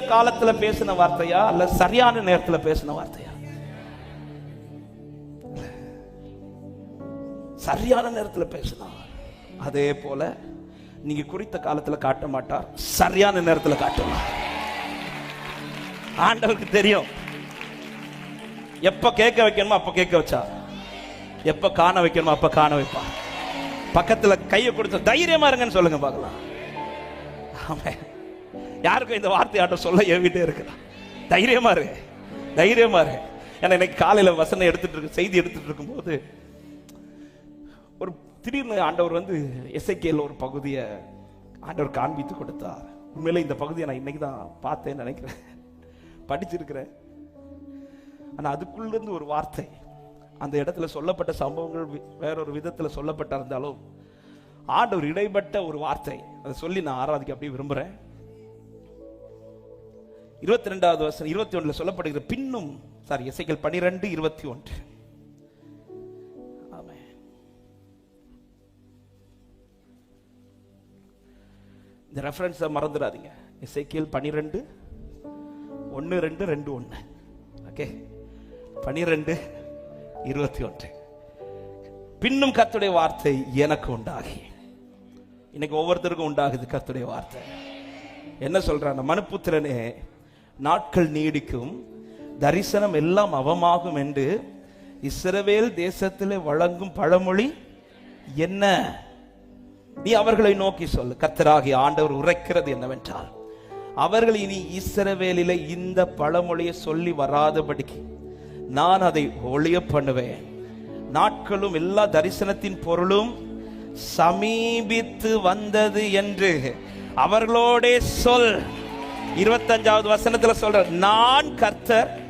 காலத்துல பேசின வார்த்தையா? அல்ல சரியான நேரத்துல பேசின வார்த்தையா? சரியான நேரத்துல பேசினா. அதே போல நீங்க குறித்த காலத்துல காட்ட மாட்டார் சரியான நேரத்துல காட்டுவார். ஆண்டவருக்கு தெரியும். எப்ப கேட்க வைக்கணுமோ அப்ப கேட்க வச்சா. எப்ப காண வைக்கணுமோ அப்ப காண வைப்பா பக்கத்துல கையை கொடுத்து தைரியமா இருங்கன்னு சொல்லுங்க பார்க்கலாம். ஆமென். யாருக்கும் இந்த வார்த்தை ஆட்ட சொல்ல ஏவிட்டே இருக்கிறான் தைரியமா இரு. தைரியமா இரு. ஏன்னா இன்னைக்கு காலையில வசனம் எடுத்துட்டு இருக்கு செய்தி எடுத்துட்டு இருக்கும்போது ஒரு திடீர்னு ஆண்டவர் வந்து எஸ்ஐகேல ஒரு பகுதியை ஆண்டவர் காண்பித்து கொடுத்தார். உண்மையிலே இந்த பகுதியை நான் இன்னைக்கு தான் பார்த்தேன்னு நினைக்கிறேன். படிச்சிருக்கிறேன். ஆனா அதுக்குள்ளேருந்து ஒரு வார்த்தை. அந்த இடத்துல சொல்லப்பட்ட சம்பவங்கள் வேறொரு விதத்தில் சொல்லப்பட்டிருந்தாலும் ஆண்டவர் இடைப்பட்ட ஒரு வார்த்தை. அதை சொல்லி நான் ஆராதிக்க அப்படியே விரும்புகிறேன் இருபத்தி ரெண்டாவது வருஷம் இருபத்தி ஒன்றில் சொல்லப்படுகிற பின்னும் சாரி இசைகள் பனிரெண்டு இருபத்தி ஒன்று இந்த ரெஃபரன்ஸை மறந்துடாதீங்க. இசைக்கியல் பனிரெண்டு ஒன்று ரெண்டு ரெண்டு ஒன்று ஓகே பனிரெண்டு இருபத்தி ஒன்று பின்னும் கத்துடைய வார்த்தை எனக்கு உண்டாகி. இன்னைக்கு ஒவ்வொருத்தருக்கும் உண்டாகுது கத்துடைய வார்த்தை. என்ன சொல்றான்? மனுப்புத்திரனே நாட்கள் நீடிக்கும் தரிசனம் எல்லாம் அவமாகும் என்று இஸ்ரவேல் தேசத்திலே வழங்கும் பழமொழி என்ன? நீ அவர்களை நோக்கி சொல்லு. கத்தராகி ஆண்டவர் உரைக்கிறது என்னவென்றால் அவர்கள் இனி இஸ்ரவேலில இந்த பழமொழியை சொல்லி வராதபடிக்கு நான் அதை ஒளிய பண்ணுவேன். நாட்களும் எல்லா தரிசனத்தின் பொருளும் சமீபித்து வந்தது என்று அவர்களோட சொல். இருபத்தஞ்சாவது வசனத்தில் சொல்ற நான் கர்த்தர்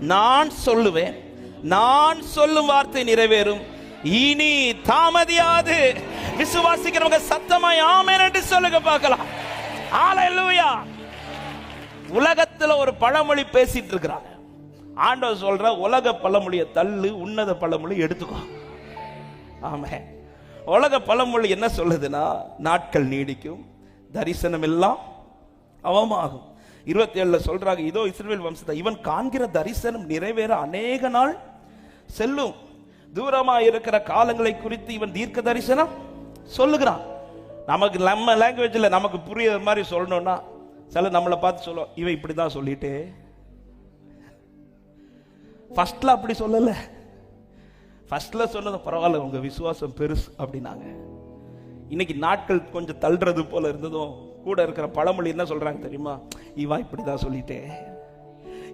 நான் சொல்லுவேன் நான் சொல்லும் வார்த்தை நிறைவேறும். இனி தாமதியாது. விசுவாசிக்கிறவங்க சத்தமாய் ஆமேன் என்று சொல்லுங்க பார்க்கலாம். ஆலையா உலகத்துல ஒரு பழமொழி பேசிட்டு இருக்கிறாங்க. ஆண்டவர் சொல்ற உலக பழமொழியை தள்ளு உன்னத பழமொழி எடுத்துக்கோ. ஆமே உலக பழமொழி என்ன சொல்லுதுன்னா நாட்கள் நீடிக்கும் தரிசனம் எல்லாம் அவமாகும். இருபத்தி ஏழுல சொல்றாங்க இதோ இஸ்ரேல் வம்சத்தை இவன் காண்கிற தரிசனம் நிறைவேற அநேக நாள் செல்லும். தூரமா இருக்கிற காலங்களை குறித்து இவன் தீர்க்க தரிசனம் சொல்லுகிறான். நமக்கு நம்ம லாங்குவேஜில் நமக்கு புரியுற மாதிரி சொல்லணும்னா சில நம்மளை பார்த்து சொல்லுவோம் இவன் இப்படி தான் சொல்லிட்டு ஃபஸ்ட்டில் அப்படி சொல்லலை. ஃபஸ்ட்டில் சொன்னது பரவாயில்ல உங்கள் விசுவாசம் பெருசு அப்படின்னாங்க. இன்னைக்கு நாட்கள் கொஞ்சம் தள்ளுறது போல இருந்ததும் கூட இருக்கிற பழமொழி என்ன சொல்கிறாங்க தெரியுமா? இவன் இப்படிதான் சொல்லிட்டே.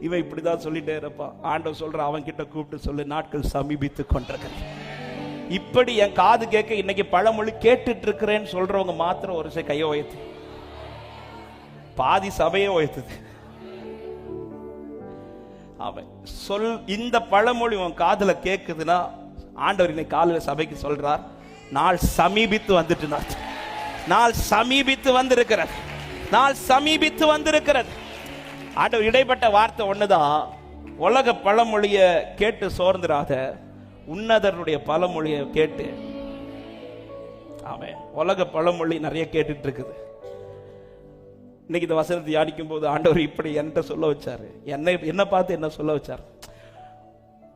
இவன் இப்படி தான் சொல்லிட்டே இருப்பான் ஆண்டவர் சொல்கிற அவன் கிட்ட கூப்பிட்டு சொல்லு நாட்கள் சமீபித்து கொண்டிருக்கிறது. இப்படி என் காது கேட்க இன்னைக்கு பழமொழி கேட்டுட்டு இருக்கிறேன்னு சொல்றவங்க மாத்திரம் ஒரு சை கையை உயர்த்து. பாதி சபையை உயர்த்துது. அவன் சொல் இந்த பழமொழி உன் காதுல கேக்குதுன்னா ஆண்டவர் இன்னைக்கு காலையில சபைக்கு சொல்றார் நாள் சமீபித்து வந்துட்டு நான் நாள் சமீபித்து வந்திருக்கிறது. நாள் சமீபித்து வந்திருக்கிறது. ஆண்டவர் இடைப்பட்ட வார்த்தை ஒண்ணுதான். உலக பழமொழிய கேட்டு சோர்ந்துராத உன்னதருடைய பழமொழியை கேட்டு. அவன் உலக பழமொழி நிறைய கேட்டுட்டு இருக்குது இன்னைக்கு இந்த வசனத்தை யாடிக்கும் போது ஆண்டவர் இப்படி என்கிட்ட சொல்ல வச்சாரு. என்னை என்ன பார்த்து என்ன சொல்ல வச்சார்?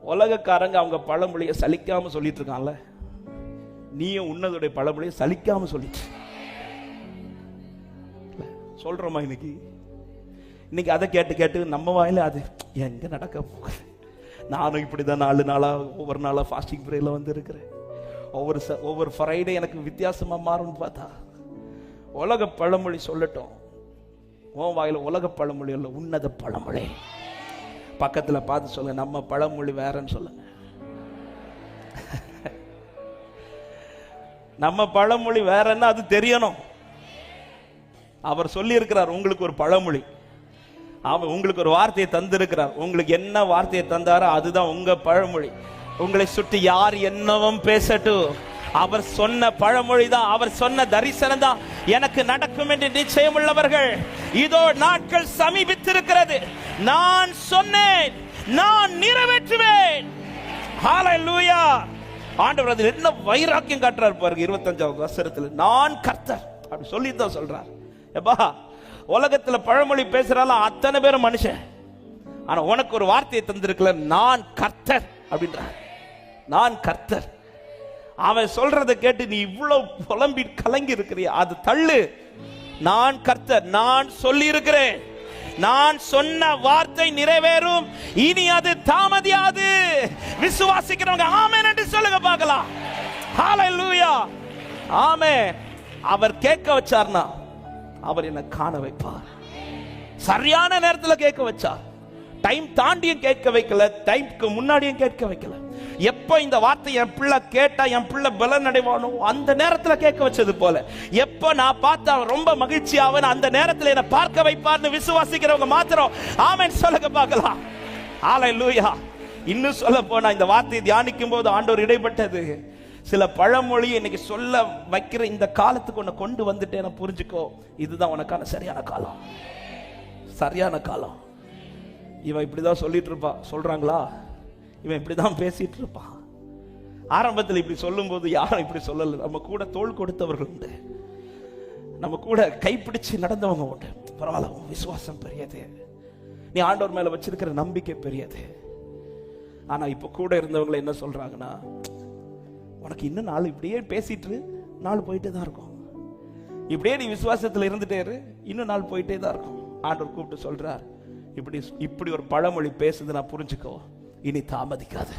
உலகக்காரங்க அவங்க பழமொழியை சலிக்காம சொல்லிட்டு இருக்காங்கல்ல நீயும் உன்னதுடைய பழமொழியை சலிக்காம சொல்லிட்டு. சொல்றோமா இன்னைக்கு? இன்னைக்கு அதை கேட்டு கேட்டு நம்ம வாயில அது எங்க நடக்க போகுது? நானும் இப்படிதான் நாலு நாளா ஒவ்வொரு நாளா ஃபாஸ்டிங் ப்ரேல வந்து இருக்கிறேன். ஒவ்வொரு ச- ஒவ்வொரு ஃப்ரைடே எனக்கு வித்தியாசமா மாறும்னு பார்த்தா உலக பழமொழி சொல்லட்டும். உன் வாயில உலக பழமொழி இல்லை உன்னத பழமொழி. பக்கத்துல பார்த்து சொல்லுங்க நம்ம பழமொழி வேறன்னு சொல்லுங்க. நம்ம பழமொழி வேறன்னா அது தெரியணும். அவர் சொல்லியிருக்கிறார் உங்களுக்கு ஒரு பழமொழி. அவர் உங்களுக்கு ஒரு வார்த்தையை தந்திருக்கிறார். உங்களுக்கு என்ன வார்த்தையை தந்தாரோ அதுதான் உங்க பழமொழி. உங்களை சுற்றி யார் என்னவும் பேசட்டும் அவர் சொன்ன பழமொழி தான் அவர் சொன்ன தரிசனம் தான் எனக்கு நடக்கும் என்று நிச்சயம் உள்ளவர்கள். இதோ நாட்கள் சமீபித்திருக்கிறது. நான் சொன்னேன் நான் நிறைவேற்றுவேன். ஆண்டவர் அதில் என்ன வைராக்கியம் காட்டுறார் பாருங்க இருபத்தஞ்சாவது வசனத்தில். நான் கர்த்தர். அப்படி சொல்லி தான் சொல்றார். எப்பா உலகத்துல பழமொழி பேசுறால அத்தனை பேரும் மனுஷன். ஆனா உனக்கு ஒரு வார்த்தையை தந்திருக்கல நான் கர்த்தர் அப்படின்ற நான் கர்த்தர். அவன் சொல்றதை கேட்டு நீ இவ்வளவு புலம்பி கலங்கி இருக்கிறியா? அது தள்ளு. நான் கர்த்தர் நான் சொல்லி இருக்கிறேன் நான் சொன்ன வார்த்தை நிறைவேறும். இனி அது தாமதியாது. விசுவாசிக்கிறவங்க ஆமே என்று சொல்லுங்க பார்க்கலாம். ஹalleluya ஆமே அவர் கேட்க வச்சார்னா அவர் என்ன காண வைப்பார். சரியான நேரத்தில் கேட்க வச்சார் டைம் தாண்டியும் கேட்க வைக்கல டைம்க்கு முன்னாடியும் கேட்க வைக்கல. எப்போ இந்த வார்த்தை என் பிள்ளை கேட்டா என் பிள்ளை பலன் அடைவானோ அந்த நேரத்துல கேட்க வச்சது போல. எப்போ நான் பார்த்தா ரொம்ப மகிழ்ச்சியாவன் அந்த நேரத்துல என்ன பார்க்க வைப்பார்னு விசுவாசிக்கிறவங்க மாத்திரம். ஆமன் சொல்லுங்க பார்க்கலாம். ஆலை லூயா இன்னும் சொல்ல போனா இந்த வார்த்தையை தியானிக்கும் போது ஆண்டவர் இடைப்பட்டது. சில பழமொழி இன்னைக்கு சொல்ல வைக்கிற இந்த காலத்துக்கு உன்னை கொண்டு வந்துட்டேன் புரிஞ்சுக்கோ. இதுதான் உனக்கான சரியான காலம். சரியான காலம். இவன் இப்படிதான் சொல்லிட்டு இருப்பா சொல்றாங்களா? இவன் இப்படிதான் பேசிட்டு இருப்பான் ஆரம்பத்தில் இப்படி சொல்லும்போது யாரும் இப்படி சொல்லல. நம்ம கூட தோள் கொடுத்தவர்கள் உண்டு. நம்ம கூட கைப்பிடிச்சு நடந்தவங்க உண்டு. பரவாயில்ல உன் விசுவாசம் பெரியது. நீ ஆண்டவர் மேல வச்சிருக்கிற நம்பிக்கை பெரியது. ஆனா இப்ப கூட இருந்தவங்களை என்ன சொல்றாங்கன்னா உனக்கு இன்னும் நாள் இப்படியே பேசிட்டு நாள் போயிட்டே தான் இருக்கும். இப்படியே நீ விசுவாசத்தில் இருந்துட்டே இரு இன்னும் நாள் போயிட்டே தான் இருக்கும். ஆண்டவர் கூப்பிட்டு சொல்றார் இப்படி இப்படி ஒரு பழமொழி பேசுது நான் புரிஞ்சுக்கோ. இனி தாமதிக்காது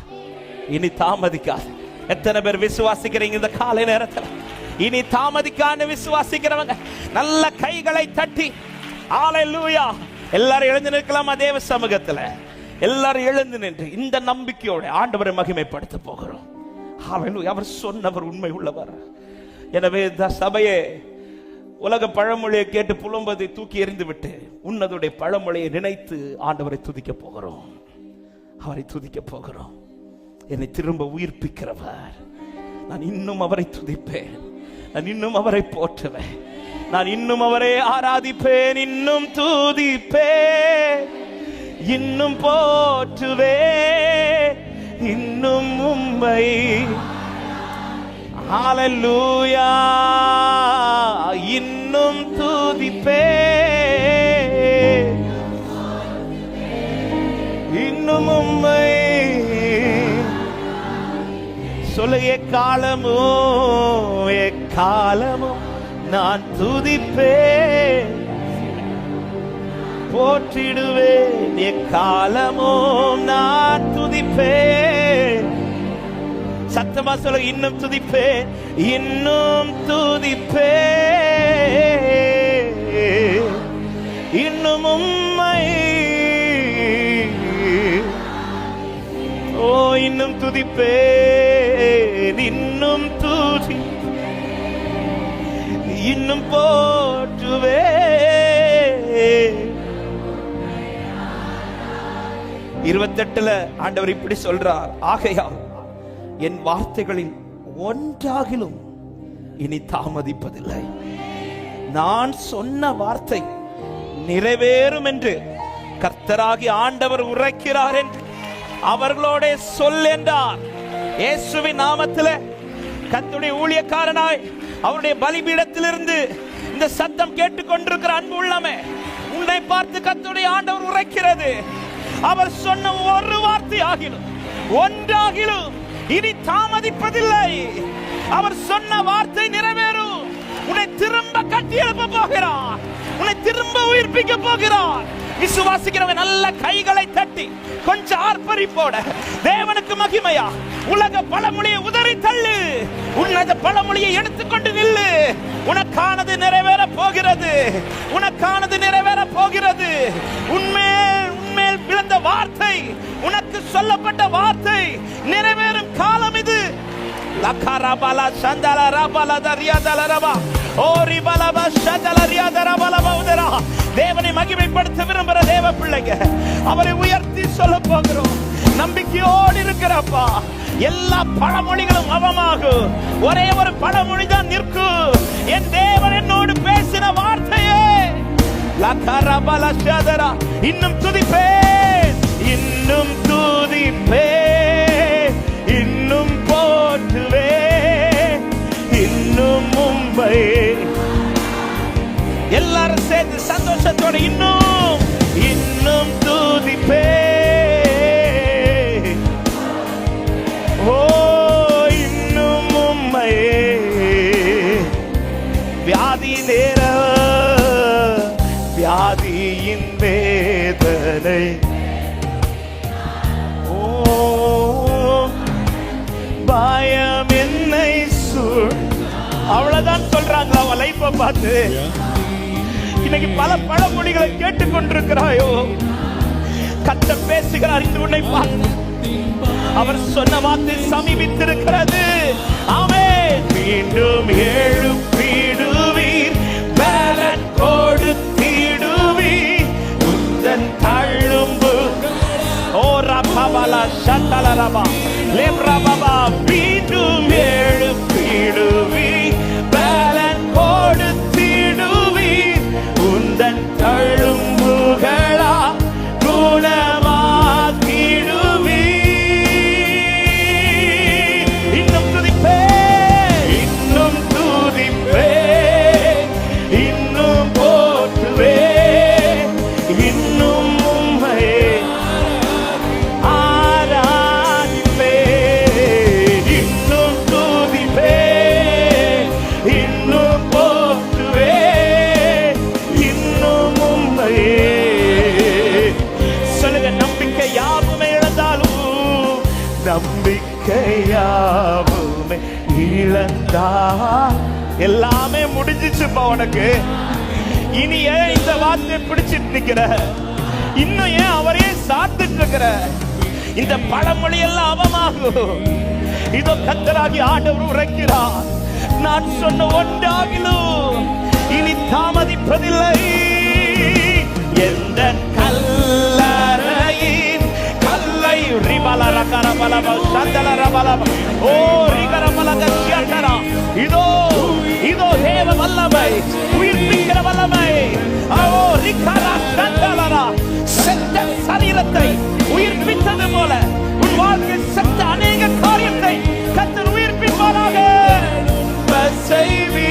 இனி தாமதிக்காது. எத்தனை பேர் விசுவாசிக்கிறீங்க இந்த காலை நேரத்தில்? இனி தாமதிக்கான்னு விசுவாசிக்கிறவங்க நல்ல கைகளை தட்டி ஆலையா எல்லாரும் எழுந்து நிற்கலாமா தேவ சமூகத்துல. எல்லாரும் எழுந்து நின்று இந்த நம்பிக்கையோட ஆண்டவரை மகிமைப்படுத்த போகிறோம். அவர் சொன்னவர் உண்மை உள்ளவர். எனவே இந்த சபையே உலக பழமொழியை கேட்டு புலம்பதை தூக்கி எறிந்து விட்டு உன்னதுடைய பழமொழியை நினைத்து ஆண்டவரை துதிக்க போகிறோம். அவரை துதிக்க போகிறோம். என்னை திரும்ப உயிர்ப்பிக்கிறவர். நான் இன்னும் அவரை துதிப்பேன். நான் இன்னும் அவரை போற்றுவேன். நான் இன்னும் அவரை ஆராதிப்பேன். இன்னும் துதிப்பேன். இன்னும் போற்றுவேன். இன்னும் உம்மை ஹalleluya இன்னும் துதிப்பே. இன்னும் உம்மை சொல்ல எக்காலமோ எக்காலமோ நான் துதிப்பே. போற்றிடுவேன் எக்காலமோ நான் துதிப்பேன் சத்தமா சொல்ல இன்னும் துதிப்பே. இன்னும் துதிப்பே. இன்னும் உம்மை. ஓ இன்னும் துதிப்பே. இன்னும் துதி. இன்னும் போற்றுவே. இருபத்தெட்டுல ஆண்டவர் இப்படி சொல்றார். ஆகையால் என் வார்த்தைகளில் ஒன்றாகிலும் இனி தாமதிப்பதில்லை. நான் சொன்ன வார்த்தை நிறைவேறும் என்று கர்த்தராகி ஆண்டவர் உரைக்கிறார் என்று அவர்களோட சொல் என்றார். இயேசுவின் நாமத்திலே கத்துடைய ஊழியக்காரனாய் அவருடைய பலிபீடத்திலிருந்து இந்த சத்தம் கேட்டுக்கொண்டிருக்கிற அன்பு உள்ளமே உன்னை பார்த்து கத்துடைய ஆண்டவர் உரைக்கிறது. அவர் சொன்ன ஒரு வார்த்தை ஆகிலும் ஒன்றாகிலும் இனி தாமதிப்பதில்லை. அவர் சொன்ன வார்த்தை நிறைவேறும். உன்னை திரும்ப கட்டி எழுப்ப போகிறார். உன்னை திரும்ப உயிர்ப்பிக்க போகிறார். விசுவாசிக்கிறவன் நல்ல கைகளை தட்டி கொஞ்சம் ஆர்ப்பரிப்போட தேவனுக்கு மகிமையா உலக பழமொழியை உதறி தள்ளு. உன்னத பழமொழியை எடுத்துக்கொண்டு நில்லு. உனக்கானது நிறைவேற போகிறது. உனக்கானது நிறைவேற போகிறது. உண்மையில் உண்மையில் விழுந்த வார்த்தை உனக்கு சொல்லப்பட்ட வார்த்தை நிறைவேறும் லக்கரபல சந்தல ரபல தரியாதல ரபா ஓ ரிபலப சந்தல ரியாதர பலப உதரா தேவனை மகிமைப்படுத்த விரும்புகிற தேவ பிள்ளைங்க அவரை உயர்த்தி சொல்ல போகிறோம். நம்பிக்கையோடு இருக்கிறப்பா. எல்லா பழமொழிகளும் அவமாகும் ஒரே ஒரு பழமொழி தான் நிற்கும் என் தேவன் என்னோடு பேசின வார்த்தையே. லக்கரபல சதரா இன்னும் துதிப்பேன். இன்னும் துதிப்பேன். இன்னும் இன்னும் இன்னும் தூதிப்பே. ஓ இன்னும் உம்மையே. வியாதி நேர வியாதியின் வேதனை. ஓ பயம் என்னை சூழ். அவ்வளவுதான் சொல்றாங்க அவ லைஃப பார்த்து. இன்னைக்கு பல பழமொழிகளை கேட்டுக்கொண்டிருக்கிறாயோ? கத்த பேசுகிறார் இன்று உன்னை பார்த்து அவர் சொன்ன வார்த்தை சமீபித்திருக்கிறது. ஆமே மீண்டும் எழுப்பிடுவீர் பலன் கொடுத்திடுவீர் உந்தன் தள்ளும்பு ஓ ரபபல சட்டலரபா லேப்ரபபா மீண்டும் எழுப்பிடுவீர் இழந்தா எல்லாமே முடிஞ்சிச்சுப்பா உனக்கு. இனி ஏன் இந்த வார்த்தையை பிடிச்சிட்டு நிக்கிற. இன்னும் ஏன் அவரே சாத்துட்டு இருக்கிற? இந்த பழமொழி எல்லாம் அவமாகும் இதோ கத்தராகி ஆண்டவர் உரைக்கிறார். நான் சொன்ன ஒன்றாகிலும் இனி தாமதிப்பதில்லை. எந்த கல்லற you. Ribala rakara balaba shandala rabalaba. Oh, rigara balaga chiatara. Ido, ido deva ballamai. உயிர்ப்பிக்கிற வல்லமை அவோ ரிக்கரா சண்டலரா செத்த சரீரத்தை உயிர்ப்பித்தது போல உன் வாழ்க்கை செத்த அநேக காரியத்தை கத்தன் உயிர்ப்பிப்பாராக செய்வி